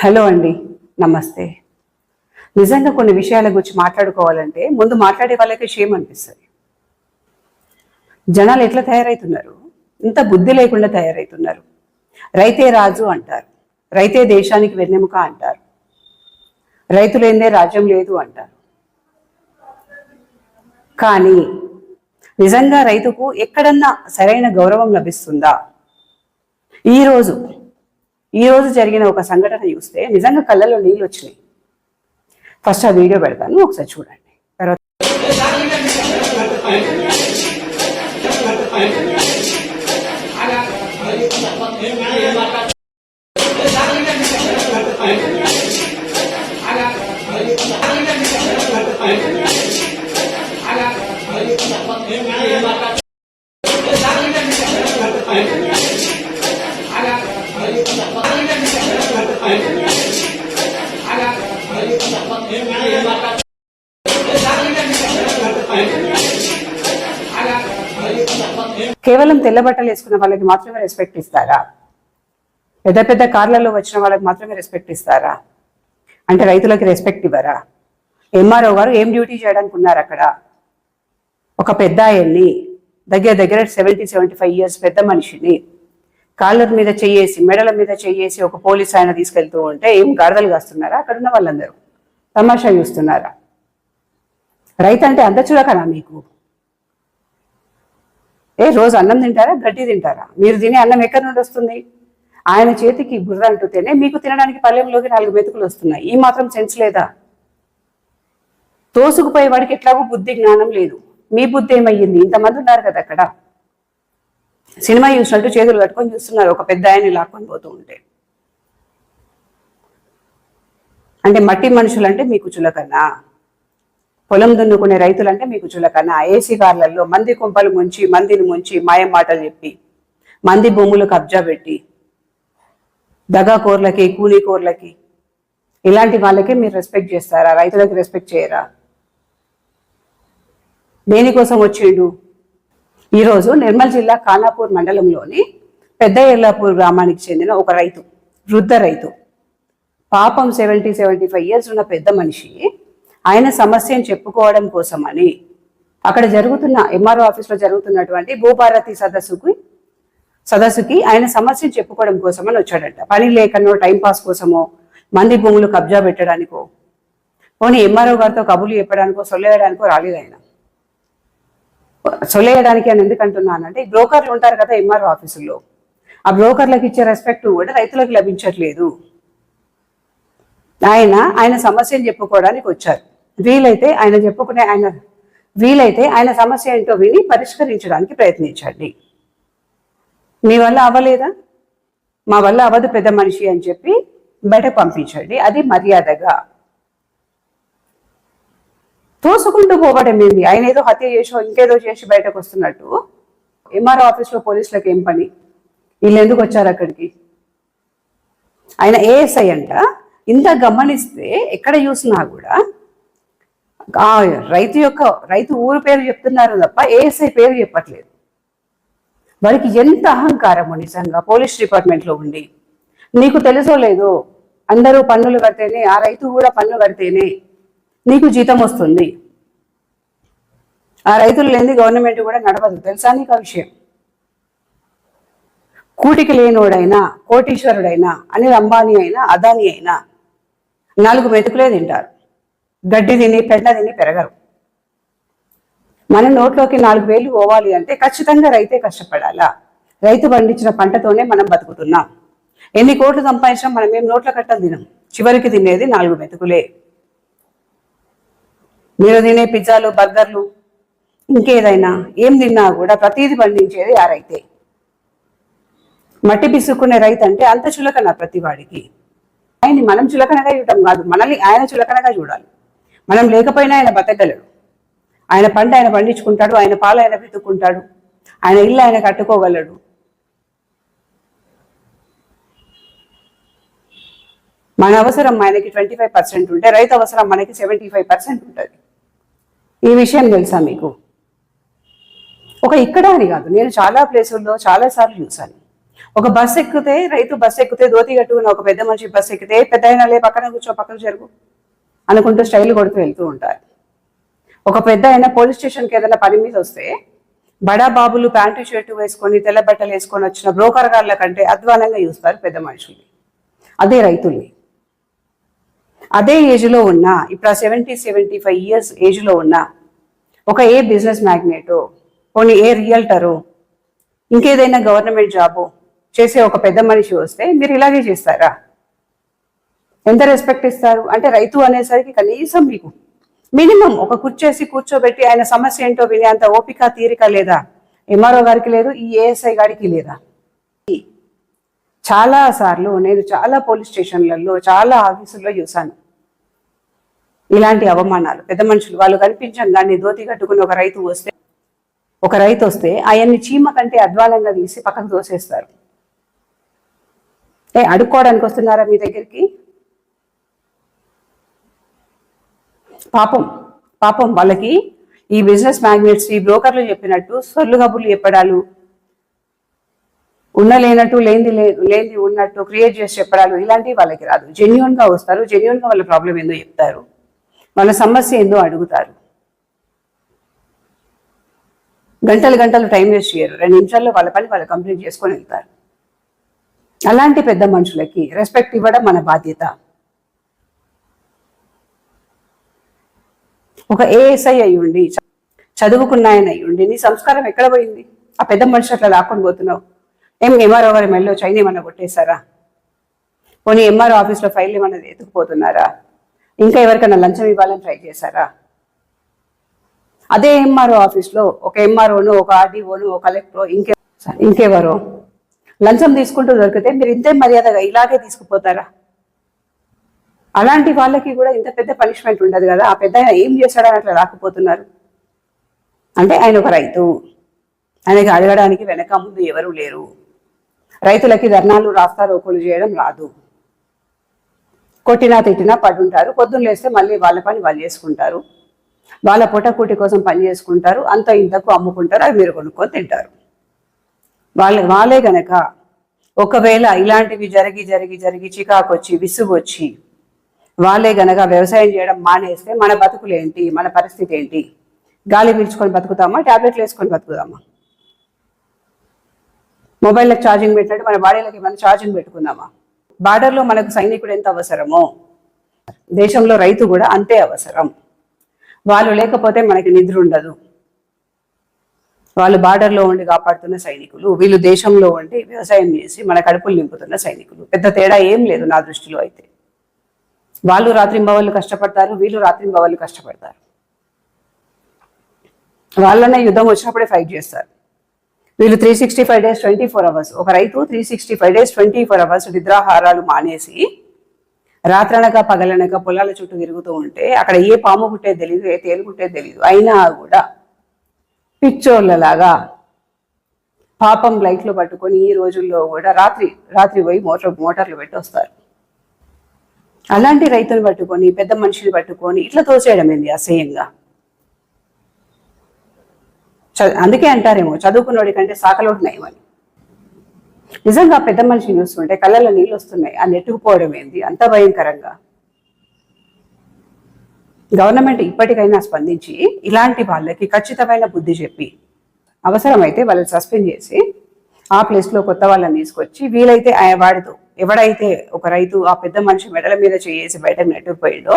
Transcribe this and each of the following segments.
Hello అండి నమస్తే. నిజంగా కొన్ని విషయాల గురించి మాట్లాడుకోవాలంటే ముందు మాట్లాడే వాళ్ళకి షేమ్ అనిపిస్తుంది. జనాలు ఎట్లా తయారవుతున్నారు ఇంత బుద్ధి లేకుండా తయారవుతున్నారు రైతే రాజు అంటారు రైతే దేశానికి వెన్నెముక అంటారు రైతు రాజ్యం లేదు అంటారు. కానీ నిజంగా రైతుకు ఎక్కడన్నా సరైన గౌరవం లభిస్తుందా? ఈరోజు ఈ రోజు జరిగిన ఒక సంఘటన చూస్తే నిజంగా కళ్ళలో నీళ్ళు వచ్చినాయి. ఫస్ట్ ఆ వీడియో పెడతాను ఒకసారి చూడండి. తర్వాత కేవలం తెల్ల బట్టలు వేసుకున్న వాళ్ళకి మాత్రమే రెస్పెక్ట్ ఇస్తారా? పెద్ద పెద్ద కార్లలో వచ్చిన వాళ్ళకి మాత్రమే రెస్పెక్ట్ ఇస్తారా? అంటే రైతులకి రెస్పెక్ట్ ఇవ్వరా? ఎంఆర్ఓ గారు ఏం డ్యూటీ చేయడానికి ఉన్నారు అక్కడ? ఒక పెద్ద ఆయన్ని దగ్గర దగ్గర సెవెంటీ సెవెంటీ ఫైవ్ ఇయర్స్ పెద్ద మనిషిని కాళ్ళ మీద చెయ్యేసి మెడల మీద చెయ్యేసి ఒక పోలీస్ ఆయన తీసుకెళ్తూ ఉంటే ఏం గాడదలు కాస్తున్నారా? అక్కడ ఉన్న వాళ్ళందరూ. తమాషా చూస్తున్నారా? రైతు అంటే అంత చులకనా మీకు? ఏ రోజు అన్నం తింటారా? గడ్డి తింటారా? మీరు తినే అన్నం ఎక్కడి నుండి వస్తుంది? ఆయన చేతికి బుర్ర అంటుతేనే మీకు తినడానికి పల్లెంలోకి నాలుగు మెతుకులు వస్తున్నాయి. ఈ మాత్రం సెన్స్ లేదా? తోసుకుపోయే వాడికి ఎట్లాగో బుద్ధి జ్ఞానం లేదు. మీ బుద్ధి ఏమయ్యింది? ఇంతమంది ఉన్నారు కదా అక్కడ. సినిమా చూసినట్టు చేతులు కట్టుకొని చూస్తున్నారు. ఒక పెద్ద ఆయన్ని లాక్కొని పోతూ ఉంటే. అంటే మట్టి మనుషులు అంటే మీకు చులకన్నా పొలం దున్నుకునే రైతులంటే మీకు చులకన. ఏసీ కార్లలో మంది కుంపలు ముంచి మందిని ముంచి మాయం మాటలు చెప్పి మంది భూములు కబ్జా పెట్టి దగాకోర్లకి కూలీకోర్లకి ఇలాంటి వాళ్ళకే మీరు రెస్పెక్ట్ చేస్తారా? రైతులకి రెస్పెక్ట్ చేయరా? దేనికోసం వచ్చిండు? ఈరోజు నిర్మల్ జిల్లా ఖానాపూర్ మండలంలోని పెద్ద ఎల్లాపూర్ గ్రామానికి చెందిన ఒక రైతు వృద్ధ రైతు. పాపం సెవెంటీ సెవెంటీ ఫైవ్ ఇయర్స్ ఉన్న పెద్ద మనిషి. ఆయన సమస్యను చెప్పుకోవడం కోసమని. అక్కడ జరుగుతున్న ఎంఆర్ఓ ఆఫీస్లో జరుగుతున్నటువంటి భూభారతి సదస్సుకి సదస్సుకి ఆయన సమస్యను చెప్పుకోవడం కోసమని వచ్చాడట. పని లేకనో టైం పాస్ కోసమో మంది భూములు కబ్జా పెట్టడానికో పోనీ ఎంఆర్ఓ గారితో కబుర్లు చెప్పడానికో సొల్లేయడానికో రాలేదు ఆయన. సొల్లేయడానికి అని ఎందుకు అంటున్నానంటే బ్రోకర్లు ఉంటారు కదా ఎంఆర్ఓ ఆఫీసుల్లో. ఆ బ్రోకర్లకు ఇచ్చే రెస్పెక్ట్ కూడా రైతులకు లభించట్లేదు. ఆయన ఆయన సమస్యను చెప్పుకోవడానికి వచ్చారు. వీలైతే ఆయన చెప్పుకునే ఆయన వీలైతే ఆయన సమస్య ఏంటో విని పరిష్కరించడానికి ప్రయత్నించండి. మీ వల్ల అవ్వలేదా? మా వల్ల అవ్వదు పెద్ద మనిషి అని చెప్పి బయట పంపించండి. అది మర్యాదగా. తోసుకుంటూ పోవడం ఏంది? ఆయన ఏదో హత్య చేసో ఇంకేదో చేసి బయటకు వస్తున్నట్టు. ఎంఆర్ఓ ఆఫీస్లో పోలీసులకు ఏం పని? వీళ్ళు ఎందుకు వచ్చారు అక్కడికి? ఆయన ఏఎస్ఐ అంట. ఇంత గమనిస్తే ఎక్కడ చూసినా కూడా రైతు యొక్క రైతు ఊరు పేరు చెప్తున్నారు తప్ప ఏఎస్ఐ పేరు చెప్పట్లేదు. వారికి ఎంత అహంకారము నిజంగా పోలీస్ డిపార్ట్మెంట్లో ఉండి? నీకు తెలుసో లేదో? అందరూ పన్నులు కడితేనే ఆ రైతు కూడా పన్ను కడితేనే నీకు జీతం వస్తుంది. ఆ రైతులు లేని గవర్నమెంట్ కూడా నడవదు. తెలుసా నీకు ఆ విషయం? కూటికి లేనివాడైనా కోటీశ్వరుడైనా అనిల్ అంబానీ అయినా అదానీ అయినా నాలుగు మెతుకులే తింటారు. గడ్డి తిని పెంట తిని పెరగరు. మన నోట్లోకి నాలుగు వేలు పోవాలి అంటే ఖచ్చితంగా రైతే కష్టపడాలా? రైతు పండించిన పంటతోనే మనం బతుకుతున్నాం. ఎన్ని కోట్లు సంపాదించినా మనం ఏం నోట్ల కట్ట తినం? చివరికి తినేది నాలుగు మెతుకులే మీరు తినే పిజ్జాలు బర్గర్లు ఇంకేదైనా ఏం తిన్నా కూడా ప్రతిదీ పండించేది ఆ రైతే. మట్టి పిసుక్కునే రైతు అంటే అంత చులకన ప్రతి వాడికి ఆయన్ని మనం చులకనగా చూడటం కాదు మనల్ని ఆయన చులకనగా చూడాలి. మనం లేకపోయినా ఆయన బతకగలడు. ఆయన పంట ఆయన పండించుకుంటాడు ఆయన పాలు ఆయన పెట్టుకుంటాడు ఆయన ఇల్లు ఆయన కట్టుకోగలడు. మన అవసరం ఆయనకి ట్వంటీ ఫైవ్ పర్సెంట్ ఉంటే రైతు అవసరం మనకి సెవెంటీ ఫైవ్ పర్సెంట్ ఉంటుంది. ఈ విషయం తెలుసా మీకు? ఒక ఇక్కడ అని కాదు నేను చాలా ప్లేసుల్లో చాలా సార్లు చూశాను. ఒక బస్సు ఎక్కితే రైతు బస్సు ఎక్కితే ధోతి కట్టుకుని ఒక పెద్ద మనిషి బస్సు ఎక్కితే పెద్ద అయినా లే పక్కన కూర్చో పక్కన జరుగు. అనుకుంటూ స్టైల్ కొడుతూ వెళ్తూ ఉంటారు. ఒక పెద్ద అయినా పోలీస్ స్టేషన్కి ఏదైనా పని మీద వస్తే బడా బాబులు ప్యాంటు షర్టు వేసుకొని తెల్ల బట్టలు వేసుకొని వచ్చిన బ్రోకర్ గార్ల కంటే అధ్వానంగా చూస్తారు పెద్ద మనుషుల్ని. అదే రైతుల్ని. అదే ఏజ్లో ఉన్న ఇప్పుడు సెవెంటీ సెవెంటీ ఫైవ్ ఇయర్స్ ఏజ్లో ఉన్న ఒక ఏ బిజినెస్ మ్యాగ్నెటో పోనీ ఏ రియల్టరో ఇంకేదైనా గవర్నమెంట్ జాబో చేసే ఒక పెద్ద మనిషి వస్తే మీరు ఇలాగే చేస్తారా? ఎంత రెస్పెక్ట్ ఇస్తారు? అంటే రైతు అనేసరికి కనీసం మీకు మినిమం ఒక కుర్చేసి కూర్చోబెట్టి ఆయన సమస్య ఏంటో వినే అంత ఓపిక తీరిక లేదా? ఎంఆర్ఓ గారికి లేదు ఈ ఏఎస్ఐ గారికి లేదా? చాలా సార్లు నేను చాలా పోలీస్ స్టేషన్లలో చాలా ఆఫీసుల్లో చూశాను. ఇలాంటి అవమానాలు. పెద్ద మనుషులు వాళ్ళు కనిపించంగానే ధోతి కట్టుకుని ఒక రైతు వస్తే ఒక రైతు వస్తే ఆయన్ని చీమ కంటే అధ్వానంగా తీసి పక్కకు దోసేస్తారు ఏ అడుక్కోవడానికి వస్తున్నారా మీ దగ్గరికి? పాపం పాపం వాళ్ళకి ఈ బిజినెస్ మ్యాగ్నెట్స్ ఈ బ్రోకర్లు చెప్పినట్టు సొల్లు కబుర్లు చెప్పడాలు ఉన్న లేనట్టు లేనిది లేనిది ఉన్నట్టు క్రియేట్ చేసి చెప్పడాలు ఇలాంటివి వాళ్ళకి రాదు. జెన్యున్గా వస్తారు. జెన్యున్గా వాళ్ళ ప్రాబ్లం ఏందో చెప్తారు. వాళ్ళ సమస్య ఏందో అడుగుతారు. గంటలు గంటలు టైం వేస్ట్ చేయరు. రెండు నిమిషాల్లో వాళ్ళ పని వాళ్ళు కంప్లీట్ చేసుకొని వెళ్తారు. అలాంటి పెద్ద మనుషులకి రెస్పెక్ట్ ఇవ్వడం మన బాధ్యత. ఒక ఏఎస్ఐ అయ్యుండి చదువుకున్నాయని చదువుకున్న ఆయన నీ సంస్కారం ఎక్కడ పోయింది? ఆ పెద్ద మనిషి అట్లా లాక్కొని పోతున్నావు. ఏం ఎంఆర్ఓ గారి మెల్లో చైన్ ఏమన్నా కొట్టేశారా? పోనీ ఎంఆర్ఓ ఆఫీస్లో ఫైల్ ఏమన్నా ఎత్తుకుపోతున్నారా? ఇంకా ఎవరికైనా లంచం ఇవ్వాలని ట్రై చేశారా? అదే ఎంఆర్ఓ ఆఫీస్లో ఒక ఎంఆర్ఓను ఒక ఆర్డీఓను ఒక కలెక్టరో ఇంకే ఇంకెవరో లంచం తీసుకుంటూ దొరికితే మీరు ఇంతే మర్యాదగా ఇలాగే తీసుకుపోతారా? అలాంటి వాళ్ళకి కూడా ఇంత పెద్ద పనిష్మెంట్ ఉండదు కదా. ఆ పెద్ద ఆయన ఏం చేశాడని అట్లా రాకపోతున్నారు. అంటే ఆయన ఒక రైతు. ఆయనకి అడగడానికి వెనక ముందు ఎవరూ లేరు. రైతులకి ధర్నాలు రాస్తారోకోలు చేయడం రాదు. కొట్టినా తిట్టినా పడుంటారు. పొద్దున్న లేస్తే మళ్ళీ వాళ్ళ పని వాళ్ళు చేసుకుంటారు. వాళ్ళ పొట్టకూటి కోసం పని చేసుకుంటారు. అంత ఇంతకు అమ్ముకుంటారు. అవి మీరు కొనుక్కొని తింటారు. వాళ్ళ వాళ్ళే గనక ఒకవేళ ఇలాంటివి జరిగి జరిగి జరిగి చికాకొచ్చి విసుగు వచ్చి వాళ్ళే గనక వ్యవసాయం చేయడం మానేస్తే మన బతుకులు ఏంటి? మన పరిస్థితి ఏంటి? గాలి పీల్చుకొని బతుకుతామా? టాబ్లెట్లు వేసుకొని బతుకుతామా? మొబైల్కి ఛార్జింగ్ పెట్టినట్టు మన బాడీలకి మనం ఛార్జింగ్ పెట్టుకుందామా? బార్డర్లో మనకు సైనికుడు ఎంత అవసరమో? దేశంలో రైతు కూడా అంతే అవసరం. వాళ్ళు లేకపోతే మనకి నిద్ర ఉండదు. వాళ్ళు బార్డర్లో ఉండి కాపాడుతున్న సైనికులు వీళ్ళు దేశంలో ఉండి వ్యవసాయం చేసి మన కడుపులు నింపుతున్న సైనికులు. పెద్ద తేడా ఏం లేదు నా దృష్టిలో అయితే. వాళ్ళు రాత్రింబవళ్ళు కష్టపడతారు వీళ్ళు రాత్రింబవళ్ళు కష్టపడతారు. వాళ్ళనే యుద్ధం వచ్చినప్పుడే ఫైట్ చేస్తారు. వీళ్ళు three sixty five days twenty four hours ఒక రైతు three sixty five days twenty four hours నిద్రాహారాలు మానేసి రాత్రనక పగలనక పొలాల చుట్టూ తిరుగుతూ ఉంటే అక్కడ ఏ పాము పుట్టేది తెలియదు ఏ తేలు పుట్టేది తెలియదు అయినా కూడా పిచ్చోళ్ళలాగా పాపం లైట్లు పట్టుకొని ఈ రోజుల్లో కూడా రాత్రి రాత్రి పోయి మోటార్ మోటార్లు పెట్టి వస్తారు. అలాంటి రైతులు పట్టుకొని పెద్ద మనిషిని పట్టుకొని ఇట్లా తోసేయడం ఏంది అసహ్యంగా? చ- అందుకే అంటారేమో చదువుకున్నోడి కంటే సాకలోడు నయమని నిజంగా పెద్ద మనిషిని చూస్తుంటే కళ్ళల్లో నీళ్ళు వస్తున్నాయి ఆ నెట్టుకుపోవడం ఏంది? అంత భయంకరంగా. గవర్నమెంట్ ఇప్పటికైనా స్పందించి ఇలాంటి వాళ్ళకి ఖచ్చితమైన బుద్ధి చెప్పి అవసరమైతే వాళ్ళని సస్పెండ్ చేసి ఆ ప్లేస్లో కొత్త వాళ్ళని తీసుకొచ్చి వీలైతే ఆయన వాడితో ఎవడైతే ఒక రైతు ఆ పెద్ద మనిషి మెడల మీద చేసి బయటకు నెట్టుకుపోయాడో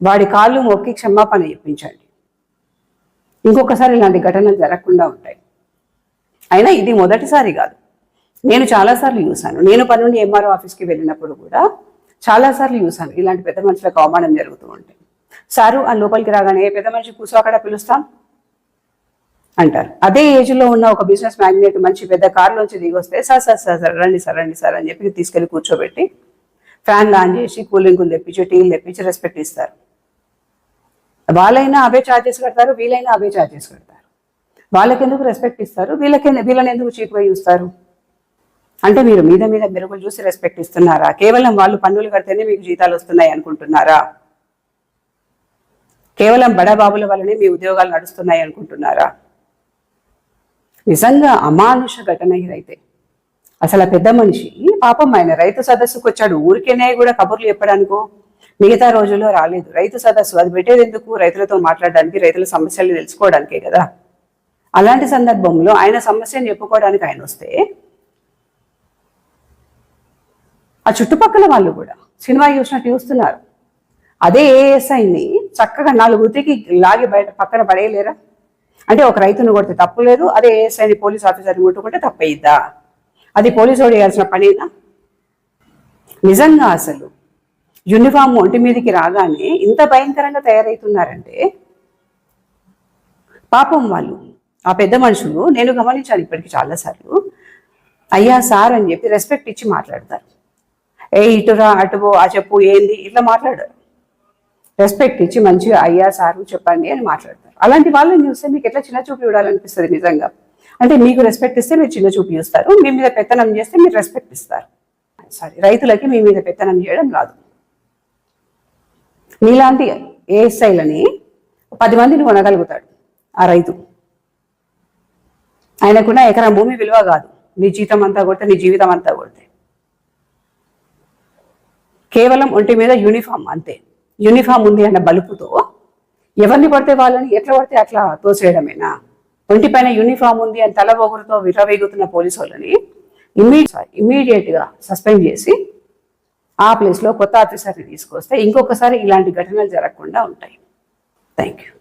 వాడి కాళ్ళు మొక్కి క్షమాపణ చెప్పించండి. ఇంకొకసారి ఇలాంటి ఘటనలు జరగకుండా ఉంటాయి. అయినా ఇది మొదటిసారి కాదు. నేను చాలాసార్లు చూశాను. నేను పని నుండి ఎంఆర్ఓ ఆఫీస్కి వెళ్ళినప్పుడు కూడా చాలాసార్లు చూశాను. ఇలాంటి పెద్ద మనుషులకు అవమానం జరుగుతూ ఉంటాయి. సారు ఆ లోపలికి రాగానే "ఏ పెద్ద మనిషి కూర్చో అక్కడ పిలుస్తాం. అంటారు. అదే ఏజ్లో ఉన్న ఒక బిజినెస్ మ్యాగ్నెట్ మంచి పెద్ద కారులోంచి దిగొస్తే సార్ సార్ సార్ సార్ రండి సార్ రండి సార్ అని చెప్పి తీసుకెళ్ళి కూర్చోబెట్టి ఫ్యాన్లు ఆన్ చేసి కూలింగ్లు తెప్పించి టీలు తెప్పించి రెస్పెక్ట్ ఇస్తారు. వాళ్ళైనా అవే ఛార్జెస్ కడతారు వీళ్ళైనా అవే ఛార్జెస్ కడతారు. వాళ్ళకి ఎందుకు రెస్పెక్ట్ ఇస్తారు? వీళ్ళకి వీళ్ళని ఎందుకు చీప్గా చూస్తారు? అంటే మీరు మీద మీద మెరుగులు చూసి రెస్పెక్ట్ ఇస్తున్నారా? కేవలం వాళ్ళు పన్నులు కడితేనే మీకు జీతాలు వస్తున్నాయి అనుకుంటున్నారా? కేవలం బడాబాబుల వల్లనే మీ ఉద్యోగాలు నడుస్తున్నాయి అనుకుంటున్నారా? నిజంగా అమానుష ఘటన ఇదైతే. అసలు ఆ పెద్ద మనిషి పాపం ఆయన రైతు సదస్సుకు వచ్చాడు. ఊరికేనే కూడా కబుర్లు చెప్పడానికో మిగతా రోజుల్లో రాలేదు. రైతు సదస్సు అది పెట్టేది ఎందుకు? రైతులతో మాట్లాడడానికి రైతుల సమస్యలు తెలుసుకోవడానికే కదా. అలాంటి సందర్భంలో ఆయన సమస్యను చెప్పుకోవడానికి ఆయన వస్తే ఆ చుట్టుపక్కల వాళ్ళు కూడా సినిమా చూసినట్టు చూస్తున్నారు. అదే ఏఎస్ఐని చక్కగా నాలుగు ఉతికి లాగి బయట పక్కన పడేయలేరా? అంటే ఒక రైతును కొడితే తప్పు లేదు అదే ఏఎస్ఐని పోలీస్ ఆఫీసర్ని కొట్టుకుంటే తప్పయిద్దా అది పోలీసు వాడు చేయాల్సిన పనేనా నిజంగా అసలు యూనిఫామ్ ఒంటి మీదకి రాగానే ఇంత భయంకరంగా తయారవుతున్నారంటే పాపం వాళ్ళు. ఆ పెద్ద మనుషులు నేను గమనించాను ఇప్పటికి చాలాసార్లు. అయ్యా సార్ అని చెప్పి రెస్పెక్ట్ ఇచ్చి మాట్లాడతారు. ఏ ఇటురా అటువో ఆ చెప్పు ఏంది ఇట్లా మాట్లాడారు. రెస్పెక్ట్ ఇచ్చి మంచిగా అయ్యా సారు చెప్పండి అని మాట్లాడతారు. అలాంటి వాళ్ళని చూస్తే మీకు ఎట్లా చిన్న చూపు చూడాలనిపిస్తుంది నిజంగా? అంటే మీకు రెస్పెక్ట్ ఇస్తే మీరు చిన్న చూపు చూస్తారు. మీ మీద పెత్తనం చేస్తే మీరు రెస్పెక్ట్ ఇస్తారు. సారీ రైతులకి మీ మీద పెత్తనం చేయడం రాదు. మీలాంటి ఏఎస్ఐలని పది మందిని కొనగలుగుతాడు ఆ రైతు. ఆయనకున్న ఎకరం భూమి విలువ కాదు. నీ జీతం అంతా కొడితే నీ జీవితం అంతా కొడితే. కేవలం ఒంటి మీద యూనిఫామ్ అంతే. యూనిఫామ్ ఉంది అన్న బలుపుతో ఎవరిని పడితే వాళ్ళని ఎట్లా పడితే అట్లా తోసేయడమేనా? ఒంటి పైన యూనిఫామ్ ఉంది అని తల పొగురుతో విర్రవేగుతున్న పోలీసు వాళ్ళని ఇమ్మీడియట్ ఇమ్మీడియట్గా సస్పెండ్ చేసి ఆ ప్లేస్లో కొత్త ఆఫీసర్ని తీసుకొస్తే ఇంకొకసారి ఇలాంటి ఘటనలు జరగకుండా ఉంటాయి. Thank you